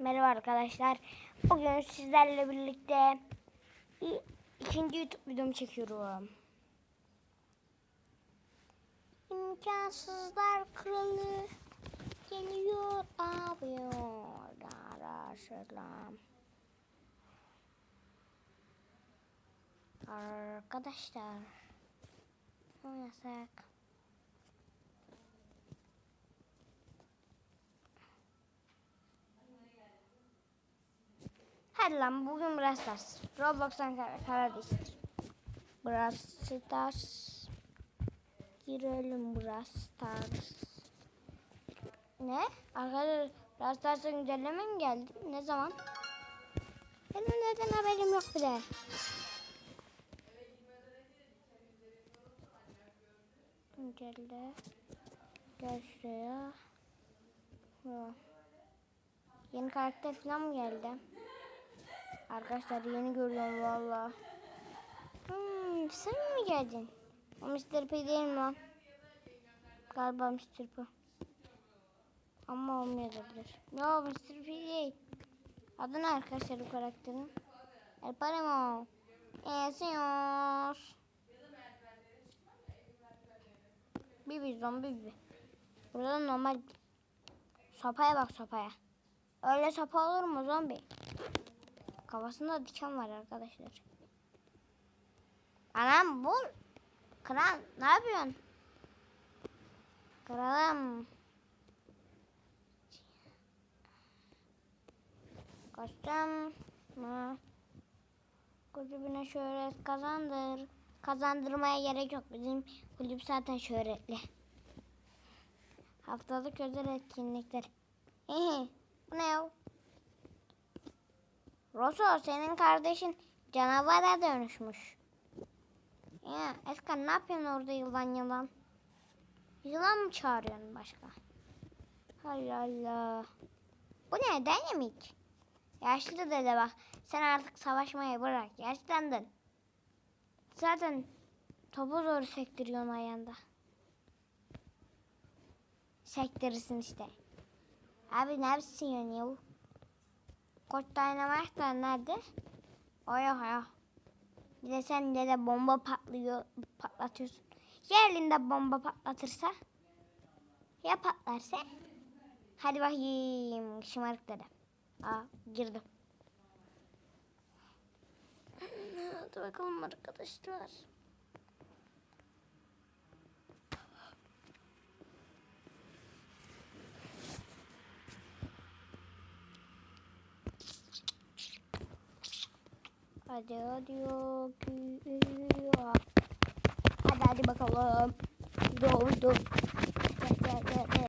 Merhaba arkadaşlar. Bugün sizlerle birlikte ikinci YouTube videomu çekiyorum. İmkansızlar kralı geliyor abi Selam. Arkadaşlar ne yasak? Hadi lan bugün Brawl Stars. Roblox'tan kar karar değiştir. Brawl Stars. Girelim Brawl Stars. Ne? Arkadaşlar Brawl Stars'a güncelleme mi geldi? Ne zaman? Benim neden haberim yok bile. Güncelle. Gel şuraya. Buraya. Yeni karakter falan mı geldi? Arkadaşlar yeni görüyorum valla. Hmm, sen mi geldin? O Mr. P değil mi? Galiba Mr. P. Ama olmayabilir. Yo Mr. P değil. Adı ne arkadaşlar bu karakterin? El Paramo. Esiyoruz. Bibi zombi bibi. Burada normal sopaya bak sopaya. Öyle sopa olur mu zombi? Kafasında diken var arkadaşlar. Anam bu kral ne yapıyorsun? Kralım. Kostüm mü? Kulübüne şöhret kazandır. Kazandırmaya gerek yok. Bizim kulüp zaten şöhretli. Haftalık özel etkinlikler. Ehe, bu ne ya? Rosso senin kardeşin canavara dönüşmüş. Ya Eskan ne yapıyorsun orada yılan yılan? Yılan mı çağırıyorsun başka? Allah Allah. Bu ne dinamik? Yaşlı dede bak sen artık savaşmayı bırak yaşlandın. Zaten topu zor sektiriyorsun ayağında. Sektirirsin işte. Abi ne yapıyorsun ya? Koç Dynamite nerede? Oya oya. Bir de sen de, de bomba patlıyor, patlatıyorsun. Ya elinde bomba patlatırsa? Ya patlarsa? Hadi bakayım şımarık dede. Aa girdim. Hadi bakalım arkadaşlar. Hadi hadi Hadi hadi bakalım. Doğru. Gel gel. gel.